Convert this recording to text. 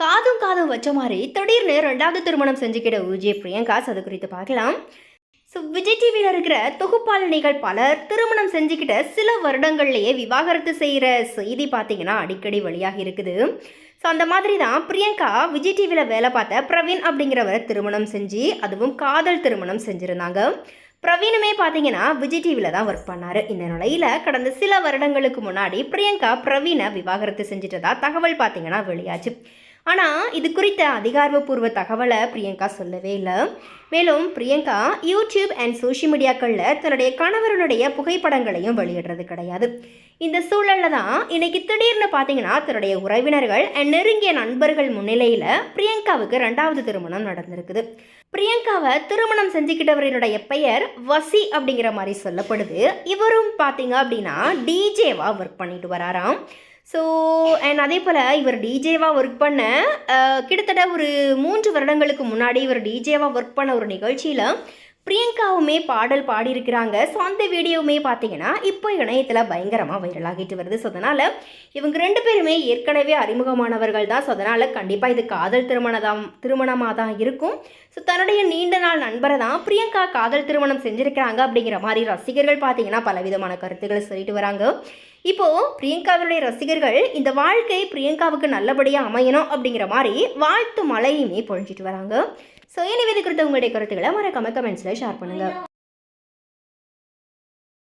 காதும் காதும் வச்ச மாதிரி திடீர்னு ரெண்டாவது திருமணம் செஞ்சுக்கிட்ட விஜய் பிரியங்கா அது குறித்து பார்க்கலாம். ஸோ விஜய் டிவியில் இருக்கிற தொகுப்பாளனிகள் பலர் திருமணம் செஞ்சுக்கிட்ட சில வருடங்கள்லேயே விவாகரத்து செய்கிற செய்தி பார்த்தீங்கன்னா அடிக்கடி வழியாக இருக்குது. ஸோ அந்த மாதிரி தான் பிரியங்கா விஜய் டிவியில் வேலை பார்த்த பிரவீன் அப்படிங்கிறவரை திருமணம் செஞ்சு அதுவும் காதல் திருமணம் செஞ்சுருந்தாங்க. பிரவீனுமே பார்த்தீங்கன்னா விஜய் டிவியில் தான் ஒர்க் பண்ணார். இந்த நிலையில் கடந்த சில வருடங்களுக்கு முன்னாடி பிரியங்கா பிரவீனை விவாகரத்து செஞ்சிட்டதா தகவல் பார்த்தீங்கன்னா வெளியாச்சு. ஆனால் இது குறித்த அதிகாரப்பூர்வ தகவலை பிரியங்கா சொல்லவே இல்லை. மேலும் பிரியங்கா யூடியூப் அண்ட் சோஷியல் மீடியாக்களில் தன்னுடைய கணவருடைய புகைப்படங்களையும் வெளியிடுறது கிடையாது. இந்த சூழலில் தான் இன்னைக்கு திடீர்னு பார்த்தீங்கன்னா தன்னுடைய உறவினர்கள் அண்ட் நெருங்கிய நண்பர்கள் முன்னிலையில் பிரியங்காவுக்கு ரெண்டாவது திருமணம் நடந்திருக்குது. பிரியங்காவை திருமணம் செஞ்சுக்கிட்டவர்களுடைய பெயர் வசி அப்படிங்கிற மாதிரி சொல்லப்படுது. இவரும் பார்த்தீங்க அப்படின்னா டிஜேவாக ஒர்க் பண்ணிட்டு வராராம். ஸோ அண்ட் அதே போல் இவர் டிஜேவாக ஒர்க் பண்ண கிட்டத்தட்ட ஒரு மூன்று வருடங்களுக்கு முன்னாடி இவர் டிஜேவாக ஒர்க் பண்ண ஒரு நிகழ்ச்சியில் பிரியங்காவுமே பாடல் பாடியிருக்கிறாங்க. ஸோ அந்த வீடியோவுமே பார்த்தீங்கன்னா இப்போ இணையத்தில் பயங்கரமாக வைரலாகிட்டு வருது. ஸோ அதனால் இவங்க ரெண்டு பேருமே ஏற்கனவே அறிமுகமானவர்கள் தான். ஸோ அதனால் கண்டிப்பாக இது காதல் திருமணம் திருமணமாக தான் இருக்கும். ஸோ தன்னுடைய நீண்ட நாள் நண்பரை தான் பிரியங்கா காதல் திருமணம் செஞ்சுருக்கிறாங்க அப்படிங்கிற மாதிரி ரசிகர்கள் பார்த்தீங்கன்னா பலவிதமான கருத்துக்களை சொல்லிட்டு வராங்க. இப்போது பிரியங்காவுடைய ரசிகர்கள் இந்த வாழ்க்கை பிரியங்காவுக்கு நல்லபடியாக அமையணும் அப்படிங்கிற மாதிரி வாழ்த்து மலையுமே பொழிஞ்சிட்டு வராங்க. ஸோ எனவே இது குறித்த உங்களுடைய கருத்துக்களை மறக்காம கமெண்ட்ஸில் ஷேர் பண்ணுங்கள்